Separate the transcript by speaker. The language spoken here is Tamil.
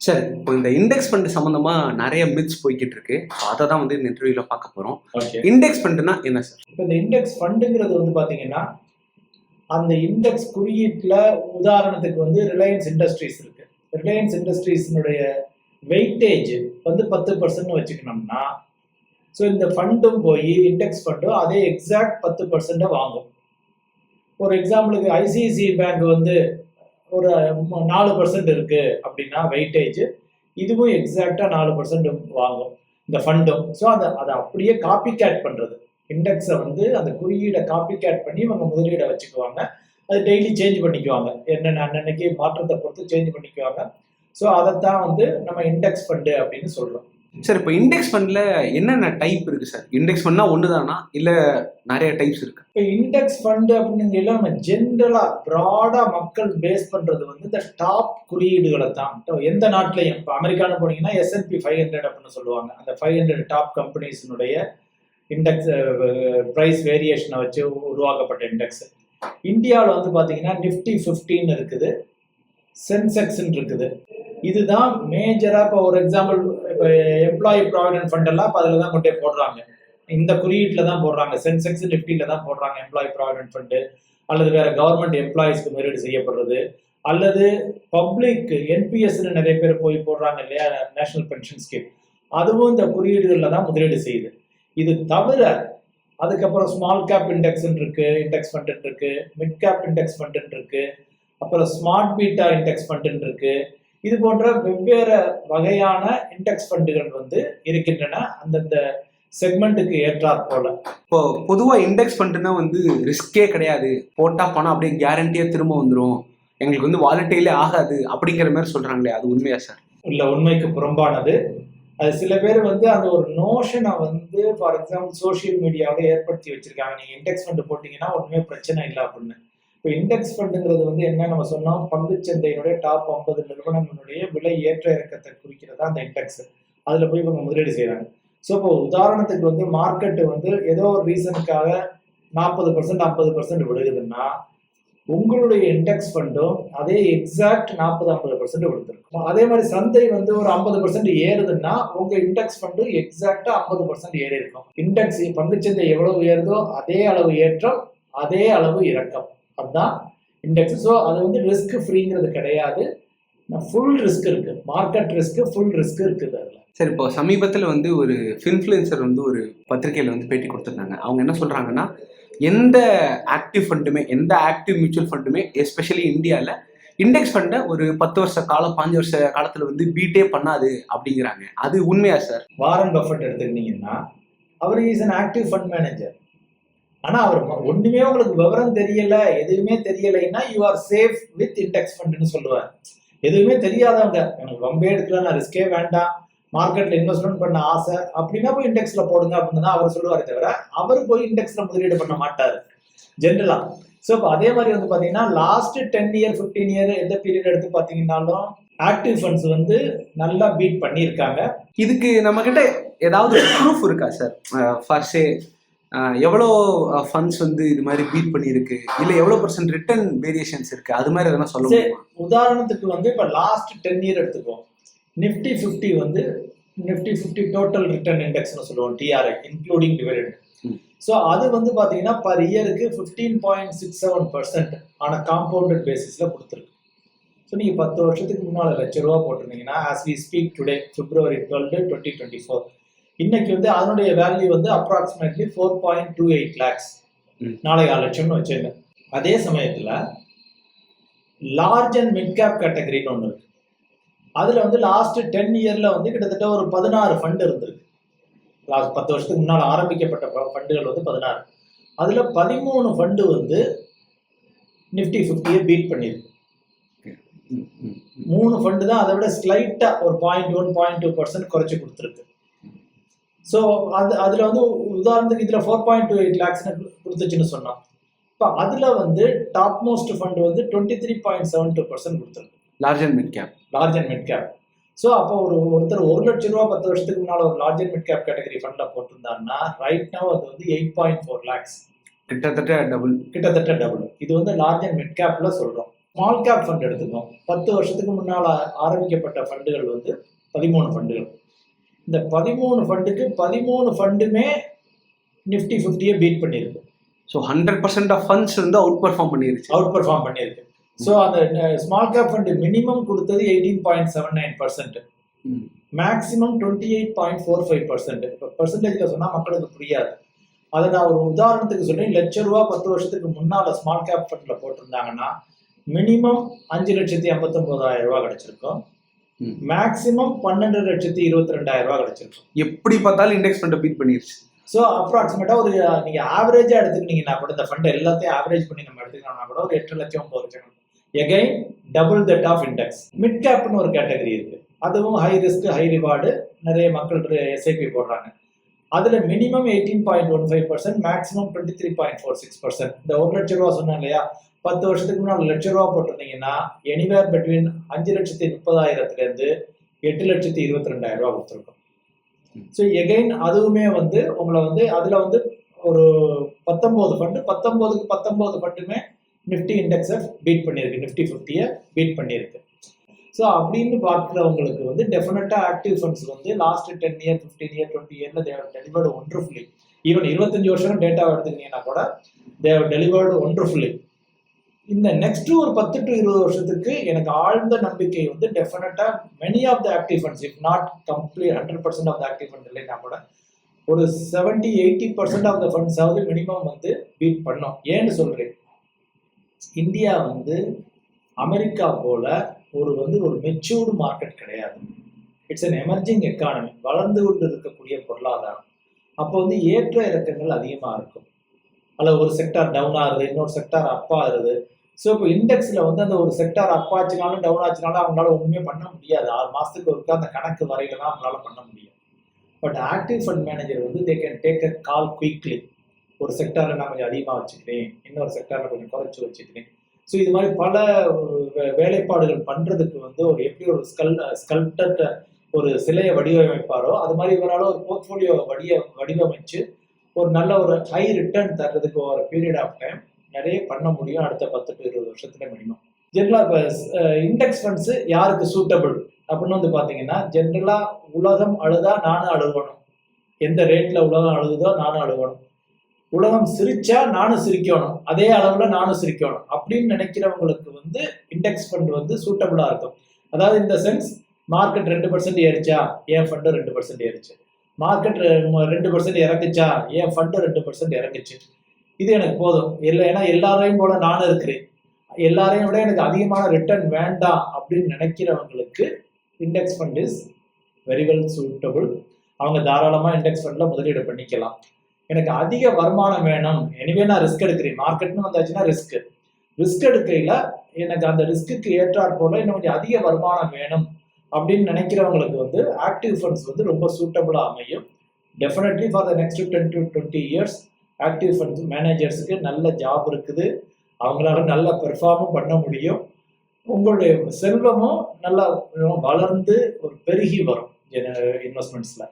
Speaker 1: சரி இப்போ இந்த இண்டெக்ஸ் ஃபண்ட் சம்பந்தமா நிறைய மித்ஸ் போய்கிட்டு இருக்கு அதை தான் வந்து இந்த இன்டர்வியூல பார்க்க போறோம். இண்டெக்ஸ் ஃபண்ட்னா என்ன சார்
Speaker 2: இப்போ இந்த இண்டெக்ஸ் ஃபண்டுங்கிறது வந்து பாத்தீங்கன்னா அந்த இண்டெக்ஸ் குறியீட்டுல உதாரணத்துக்கு வந்து ரிலையன்ஸ் இண்டஸ்ட்ரீஸ் இருக்கு. ரிலையன்ஸ் இண்டஸ்ட்ரீஸினுடைய வெயிட்டேஜ் வந்து பத்து பர்சன்ட் வச்சுக்கணும்னா ஸோ இந்த ஃபண்டும் போய் இண்டெக்ஸ் ஃபண்டும் அதே எக்ஸாக்ட் பத்து பர்சன்ட்டை வாங்கும். ஒரு எக்ஸாம்பிளுக்கு ஐசிஐசிஐ பேங்க் வந்து ஒரு நாலு பர்சன்ட் இருக்கு அப்படின்னா வெயிட்டேஜ் இதுவும் எக்ஸாக்டா நாலு பர்சன்ட் வாங்கும். இந்த ஃபண்டும் ஸோ அதை அதை அப்படியே காப்பி கேட் பண்றது இண்டெக்ஸை வந்து அந்த குறியீடை காப்பி கேட் பண்ணி இவங்க முதலீடை வச்சுக்குவாங்க. அது டெய்லி சேஞ்ச் பண்ணிக்குவாங்க. என்னென்ன அன்னன்னைக்கு மாற்றத்தை பொறுத்து சேஞ்ச் பண்ணிக்குவாங்க. ஸோ அதைத்தான் வந்து நம்ம இண்டெக்ஸ் ஃபண்டு அப்படின்னு சொல்றோம்.
Speaker 1: சார் இப்போ இண்டெக்ஸ் ஃபண்ட்ல என்னென்ன டைப் இருக்கு சார் இண்டெக்ஸ் ஃபண்ட்னா ஒன்று தானா இல்லை நிறைய டைப்ஸ் இருக்கு?
Speaker 2: இப்போ இண்டெக்ஸ் ஃபண்டு அப்படின்னு நம்ம ஜென்ரலா ப்ராடா மக்கள் பேஸ் பண்றது வந்து இந்த டாப் குறியீடுகளை தான் எந்த நாட்டிலையும் இப்போ அமெரிக்கான்னு போனீங்கன்னா எஸ்என்பி ஃபைவ் ஹண்ட்ரட் அப்படின்னு சொல்லுவாங்க. அந்த ஃபைவ் ஹண்ட்ரட் டாப் கம்பெனிஸினுடைய இண்டெக்ஸ் ப்ரைஸ் வேரியேஷனை வச்சு உருவாக்கப்பட்ட இண்டெக்ஸ் இந்தியாவில் வந்து பார்த்தீங்கன்னா நிஃப்டி ஃபிஃப்டின்னு இருக்குது. சென்செக்ஸ்ன்னு இருக்குது. இதுதான் மேஜராக இப்போ ஒரு எக்ஸாம்பிள் இப்போ எம்ப்ளாயி ப்ராவிடென்ட் ஃபண்ட் எல்லாம் இப்போ அதில் தான் கொண்டே போடுறாங்க. இந்த குறியீட்டில் தான் போடுறாங்க. சென்செக்ஸ் நிஃப்டியில் தான் போடுறாங்க எம்ப்ளாயி ப்ராவிடென்ட் ஃபண்டு அல்லது வேற கவர்மெண்ட் எம்ப்ளாயிஸ்க்கு முதலீடு செய்யப்படுறது. அல்லது பப்ளிக் என்பிஎஸ்ன்னு நிறைய பேர் போய் போடுறாங்க இல்லையா? நேஷனல் பென்ஷன் ஸ்கீம் அதுவும் இந்த குறியீடுகளில் தான் முதலீடு செய்யுது. இது தவிர அதுக்கப்புறம் ஸ்மால் கேப் இண்டெக்ஸ் இருக்கு இண்டெக்ஸ் ஃபண்ட் இருக்கு மிட் கேப் இண்டெக்ஸ் ஃபண்ட் இருக்கு அப்புறம் ஸ்மார்ட் பீட்டா இண்டெக்ஸ் ஃபண்ட் இருக்கு இது போன்ற வெவ்வேறு வகையான இண்டெக்ஸ் ஃபண்டுகள் வந்து இருக்கின்றன. அந்தந்த செக்மெண்ட்டுக்கு ஏற்றாற் போல.
Speaker 1: இப்போ பொதுவா இண்டெக்ஸ் ஃபண்ட்னா வந்து ரிஸ்கே கிடையாது. போட்டா பணம் அப்படியே கேரண்டியா திரும்ப வந்துரும். எங்களுக்கு வந்து வாலட்டைலே ஆகாது அப்படிங்கிற மாதிரி சொல்றாங்களே அது உண்மையா சார்
Speaker 2: உள்ள உண்மைக்கு புறம்பானது. அது சில பேர் வந்து அந்த ஒரு நோஷனை வந்து ஃபார் எக்ஸாம்பிள் சோஷியல் மீடியாவில் ஏற்படுத்தி வச்சிருக்காங்க. நீங்க இண்டெக்ஸ் ஃபண்ட் போட்டீங்கன்னா ஒண்ணுமே பிரச்சனை இல்லை அப்படின்னு. இப்போ இண்டெக்ஸ் ஃபண்டுங்கிறது வந்து என்ன? நம்ம சொன்னோம் பங்குச்சந்தையினுடைய டாப் ஐம்பது நிறுவனங்களுடைய விலை ஏற்ற இறக்கத்தை குறிக்கிறதா அந்த இண்டெக்ஸ் அதில் போய் இவங்க முதலீடு செய்கிறாங்க ஸோ இப்போ உதாரணத்துக்கு வந்து மார்க்கெட்டு வந்து ஏதோ ஒரு ரீசனுக்காக நாற்பது பர்சன்ட் ஐம்பது பர்சன்ட் விழுகுதுன்னா உங்களுடைய இண்டெக்ஸ் ஃபண்டும் அதே எக்ஸாக்ட் நாற்பது ஐம்பது பர்சன்ட் விழுந்திருக்கும். அதே மாதிரி சந்தை வந்து ஒரு ஐம்பது பர்சன்ட் ஏறுதுன்னா உங்க இண்டெக்ஸ் ஃபண்டு எக்ஸாக்டா ஐம்பது பர்சன்ட் ஏறி இருக்கும் இண்டெக்ஸ் பங்குச்சந்தை எவ்வளவு ஏறுதோ அதே அளவு ஏற்றம் அதே அளவு இறக்கம். அதுதான் இண்டெக்ஸ் ஸோ அது வந்து ரிஸ்க் ஃப்ரீங்கிறது கிடையாது. ஃபுல் ரிஸ்க் இருக்கு. மார்க்கெட் ரிஸ்க் ஃபுல் ரிஸ்க் இருக்குது அதுல.
Speaker 1: சரி இப்போ சமீபத்தில் வந்து ஒரு ஃபின்ஃப்ளூயன்சர் வந்து ஒரு பத்திரிகையில் வந்து பேட்டி கொடுத்துருந்தாங்க. அவங்க என்ன சொல்கிறாங்கன்னா எந்த ஆக்டிவ் ஃபண்டுமே எந்த ஆக்டிவ் மியூச்சுவல் ஃபண்டுமே எஸ்பெஷலி இந்தியாவில் இண்டெக்ஸ் ஃபண்டை ஒரு பத்து வருஷ காலம் பாஞ்சு வருஷ காலத்தில் வந்து பீட்டே பண்ணாது அப்படிங்கிறாங்க. அது உண்மையா சார்
Speaker 2: வாரன் பஃபட் எடுத்துக்கிட்டீங்கன்னா அவர் is an active fund manager ஆனா அவர் ஒண்ணுமே உங்களுக்கு விவரம் தெரியல எதுவுமே தெரியலைன்னா you are safe with index ஃபண்ட்னு சொல்லுவார். எதுவுமே தெரியாதவங்க எனக்கு ரொம்பவே எடுக்கல நான் ரிஸ்கே வேண்டாம் மார்க்கெட்ல இன்வெஸ்ட்மெண்ட் பண்ண ஆசை அப்படின்னா போய் இண்டெக்ஸ்ல போடுங்க அப்படின்னு தான் அவர் சொல்லுவாரே தவிர அவர் போய் இண்டெக்ஸ்ல முதலீடு பண்ண மாட்டார். ஜென்ரலா ஸோ இப்போ அதே மாதிரி வந்து பாத்தீங்கன்னா last ten year fifteen year எந்த பீரியட் எடுத்து பாத்தீங்கன்னாலும் ஆக்டிவ் ஃபண்ட்ஸ் வந்து நல்லா பீட் பண்ணியிருக்காங்க.
Speaker 1: இதுக்கு நம்ம கிட்ட ஏதாவது ப்ரூஃப் இருக்கா சார் ஃபர்ஸ்டே எவ்வளோ ஃபண்ட்ஸ் வந்து இது மாதிரி பீட் பண்ணியிருக்கு? இல்லை எவ்வளோ பர்சன்ட் ரிட்டர்ன் வேரியேஷன்ஸ் இருக்கு? அது மாதிரி எதனா சொல்ல. முடியுமா?
Speaker 2: உதாரணத்துக்கு வந்து இப்போ லாஸ்ட் டென் இயர் எடுத்துக்குவோம். நிஃப்டி ஃபிஃப்டி வந்து நிஃப்டி ஃபிஃப்டி டோட்டல் ரிட்டர்ன் இண்டெக்ஸ்னு சொல்லுவோம் டிஆர்ஐ இன்க்ளூடிங் டிவிடெண்ட். ஸோ அது வந்து பார்த்தீங்கன்னா பர் இயருக்கு fifteen point six seven percent ஆன காம்பவுண்டட் பேசிஸில் கொடுத்துருக்கு. ஸோ நீங்கள் பத்து வருஷத்துக்கு முன்னால் லட்ச ரூபா போட்டிருந்தீங்கன்னா as we speak today February twelve twenty twenty four இன்னைக்கு வந்து அதனுடைய வேல்யூ வந்து approximately four point two eight lakhs. நாளைக்கு ஆறு லட்சம்னு வச்சுங்க அதே சமயத்தில் லார்ஜ் அண்ட் மிட் கேப் கேட்டகரின்னு ஒன்று இருக்கு. அதில் வந்து லாஸ்ட் டென் இயரில் வந்து கிட்டத்தட்ட ஒரு பதினாறு ஃபண்ட் இருந்திருக்கு. லாஸ்ட் பத்து வருஷத்துக்கு முன்னால் ஆரம்பிக்கப்பட்ட ஃபண்டுகள் வந்து பதினாறு. அதில் பதிமூணு ஃபண்டு வந்து நிஃப்டி ஃபிஃப்டியை பீட் பண்ணியிருக்கு. மூணு ஃபண்டு தான் அதை விட ஸ்லைட்டாக ஒரு point one point two percent குறைச்சி கொடுத்துருக்கு. ஸோ அது அதில் வந்து உதாரணத்துக்கு இதில் ஃபோர் பாயிண்ட் டூ எயிட் லேக்ஸ்னு கொடுத்துச்சுன்னு சொன்னோம் இப்போ அதில் வந்து டாப் மோஸ்ட் ஃபண்டு வந்து twenty three point seven two percent கொடுத்துருக்கு.
Speaker 1: Large and mid cap
Speaker 2: large and mid cap so அப்போ ஒரு ஒருத்தர் ஒரு லட்ச ரூபா பத்து வருஷத்துக்கு முன்னால் ஒரு large and mid cap category ஃபண்டில் போட்டிருந்தாருன்னா ரைட் நவ் அது வந்து எயிட் பாயிண்ட் ஃபோர் லேக்ஸ்
Speaker 1: கிட்டத்தட்ட டபுள்
Speaker 2: கிட்டத்தட்ட டபுள் இது வந்து லார்ஜ் அண்ட் மிட் கேப்ல சொல்றோம். ஸ்மால் கேப் ஃபண்ட் எடுத்துக்கோம் பத்து வருஷத்துக்கு முன்னால் ஆரம்பிக்கப்பட்ட ஃபண்டுகள் வந்து பதிமூணு ஃபண்டுகள் இந்த பதிமூணு ஃபண்டுக்கு பதிமூணு ஃபண்டுமே நிஃப்டி ஃபிஃப்டியை பீட் பண்ணியிருக்கு.
Speaker 1: So hundred percent of funds வந்து அவுட் பர்ஃபார்ம் பண்ணிருச்சு.
Speaker 2: அவுட் பெர்ஃபார்ம் பண்ணியிருக்கு. ஸோ அந்த ஸ்மால் கேப் ஃபண்டு மினிமம் கொடுத்தது eighteen point seven nine percent
Speaker 1: ம்.
Speaker 2: Maximum twenty eight point four five percent இப்போ பர்சன்டேஜில் சொன்னால் மக்களுக்கு புரியாது. அதை நான் ஒரு உதாரணத்துக்கு சொல்றேன். லட்ச ரூபா பத்து வருஷத்துக்கு முன்னால் ஸ்மால் கேப் ஃபண்டில் போட்டிருந்தாங்கன்னா மினிமம் அஞ்சு லட்சத்தி ஐம்பத்தொம்போதாயிரம் ரூபா கிடைச்சிருக்கும். மேக்ஸிமம் பன்னெண்டு லட்சத்தி இருபத்தி ரெண்டாயிரம் ரூபா கிடைச்சிருக்கும்
Speaker 1: எப்படி பார்த்தாலும் இண்டெக்ஸ் ஃபண்டை பீட் பண்ணிருச்சு.
Speaker 2: ஸோ அப்ராக்சிமேட்டாக ஒரு நீங்கள் ஆவரேஜாக எடுத்துக்கிட்டீங்கன்னா கூட இந்த ஃபண்ட் எல்லாத்தையும் ஆவரேஜ் பண்ணி நம்ம எடுத்துக்கணும்னா கூட ஒரு எட்டு லட்சம் ஒன்பது லட்சம் again double that of index mid கேப்னு ஒரு கேட்டகரி இருக்கு. அதுவும் ஹை ரிஸ்க் ஹை ரிவார்டு நிறைய மக்கள் எஸ்ஐபி போடுறாங்க. அதில் minimum eighteen point one five percent maximum twenty three point four six percent இந்த ஒரு லட்ச ரூபா சொன்னேன் இல்லையா? பத்து வருஷத்துக்கு முன்னாடி லட்ச ரூபா போட்டிருந்தீங்கன்னா எனிவேர் பிட்வீன் அஞ்சு லட்சத்தி முப்பதாயிரத்துலேருந்து எட்டு லட்சத்தி இருபத்தி ரெண்டாயிரம் ரூபா கொடுத்துருக்கோம். ஸோ எகைன் அதுவுமே வந்து உங்களை வந்து அதில் வந்து ஒரு பத்தொம்போது ஃபண்டு பத்தொம்போதுக்கு பத்தொம்போது ஃபண்டுமே நிஃப்டி இண்டெக்ஸை பீட் பண்ணியிருக்கு. நிஃப்டி ஃபிஃப்டியை பீட் பண்ணியிருக்கு. ஸோ அப்படின்னு பார்க்குறவங்களுக்கு வந்து டெஃபினட்டாக ஆக்டிவ் ஃபண்ட்ஸ் வந்து last ten year fifteen year twenty இயரில் தேவ் டெலிவர்டு ஒன்றுஃபுல்லி ஈவன் இருபத்தஞ்சு வருஷம் டேட்டா எடுத்துக்கிட்டீங்கன்னா கூட தேவ் டெலிவர்டு ஒன்றுஃபுல்லி இந்த நெக்ஸ்ட் ஒரு பத்து டு இருபது வருஷத்துக்கு எனக்கு ஆழ்ந்த நம்பிக்கை வந்து டெஃபினட்டாக many of the active funds if not complete hundred percent of the active fund இல்லைன்னா கூட ஒரு seventy eighty percent of the ஃபண்ட்ஸாவது minimum வந்து பீட் பண்ணோம். ஏன்னு சொல்கிறேன் இந்தியா வந்து அமெரிக்கா போல ஒரு வந்து ஒரு மெச்சூர்டு மார்க்கெட் கிடையாது. இட்ஸ் அன் எமர்ஜிங் எக்கானமி வளர்ந்து கொண்டு இருக்கக்கூடிய பொருளாதாரம். அப்போ வந்து ஏற்ற இறக்கங்கள் அதிகமாக இருக்கும். அதில் ஒரு செக்டார் டவுன் ஆகுது இன்னொரு செக்டார் அப்பா ஆகுது. ஸோ இப்போ இண்டெக்ஸில் வந்து அந்த ஒரு செக்டார் அப் ஆச்சுனாலும் டவுன் ஆச்சுனாலும் அவங்களால ஒன்றுமே பண்ண முடியாது. ஆறு மாதத்துக்கு ஒருக்கா அந்த கணக்கு வரையில தான் அவங்களால பண்ண முடியும். பட் ஆக்டிவ் ஃபண்ட் மேனேஜர் வந்து they can take a call quickly ஒரு செக்டாரில் நான் கொஞ்சம் அதிகமாக வச்சுக்கிறேன் இன்னொரு செக்டாரில் கொஞ்சம் குறைச்சி வச்சுக்கிறேன் ஸோ இது மாதிரி பல வே- வேலைப்பாடுகள் பண்ணுறதுக்கு வந்து ஒரு எப்படி ஒரு ஸ்கல் ஸ்கல்ப்டட் ஒரு சிலையை வடிவமைப்பாரோ அது மாதிரி இவரால் ஒரு போர்ட்ஃபோலியோ வடிய வடிவமைச்சு ஒரு நல்ல ஒரு ஹை ரிட்டர்ன் தர்றதுக்கு ஒரு பீரியட் ஆஃப் டைம் நிறைய பண்ண முடியும் அடுத்த பத்து டு இருபது வருஷத்துல மினிமம் ஜென்ரலாக இப்போ இண்டெக்ஸ் ஃபண்ட்ஸு யாருக்கு சூட்டபிள் அப்படின்னு வந்து பார்த்தீங்கன்னா ஜென்ரலாக உலகம் அழுதா நானும் அழுகணும். எந்த ரேட்டில் உலகம் அழுகுதோ நானும் அழுகணும். உலகம் சிரிச்சா நானும் சிரிக்கணும். அதே அளவில் நானும் சிரிக்கணும். அப்படின்னு நினைக்கிறவங்களுக்கு வந்து இண்டெக்ஸ் ஃபண்ட் வந்து சூட்டபிளாக இருக்கும். அதாவது இந்த சென்ஸ் மார்க்கெட் ரெண்டு பர்சன்ட் ஏறிச்சா என் ஃபண்டு ரெண்டு பர்சன்ட் ஏறிச்சு. மார்க்கெட் ரெண்டு பர்சன்ட் இறங்குச்சா என் ஃபண்டு ரெண்டு பர்சன்ட் இறங்குச்சு. இது எனக்கு போதும். இல்லை ஏன்னா எல்லாரையும் போல நானும் இருக்கிறேன். எல்லாரையும் விட எனக்கு அதிகமான ரிட்டர்ன் வேண்டாம் அப்படின்னு நினைக்கிறவங்களுக்கு index fund is very well suitable அவங்க தாராளமாக இண்டெக்ஸ் ஃபண்டில் முதலீடு பண்ணிக்கலாம். எனக்கு அதிக வருமானம் வேணும். எனவே நான் ரிஸ்க் எடுக்கிறேன். மார்க்கெட்னு வந்தாச்சுன்னா ரிஸ்க் ரிஸ்க் எடுக்கையில் எனக்கு அந்த ரிஸ்க்குக்கு ஏற்றாற் போல இன்னும் கொஞ்சம் அதிக வருமானம் வேணும் அப்படின்னு நினைக்கிறவங்களுக்கு வந்து ஆக்டிவ் ஃபண்ட்ஸ் வந்து ரொம்ப சூட்டபுளாக அமையும். Definitely for the next ten to twenty years active funds மேனேஜர்ஸுக்கு நல்ல ஜாப் இருக்குது. அவங்களால நல்ல பெர்ஃபார்மும் பண்ண முடியும். உங்களுடைய செல்வமும் நல்லா வளர்ந்து ஒரு பெருகி வரும். இன்வெஸ்ட்மெண்ட்ஸில்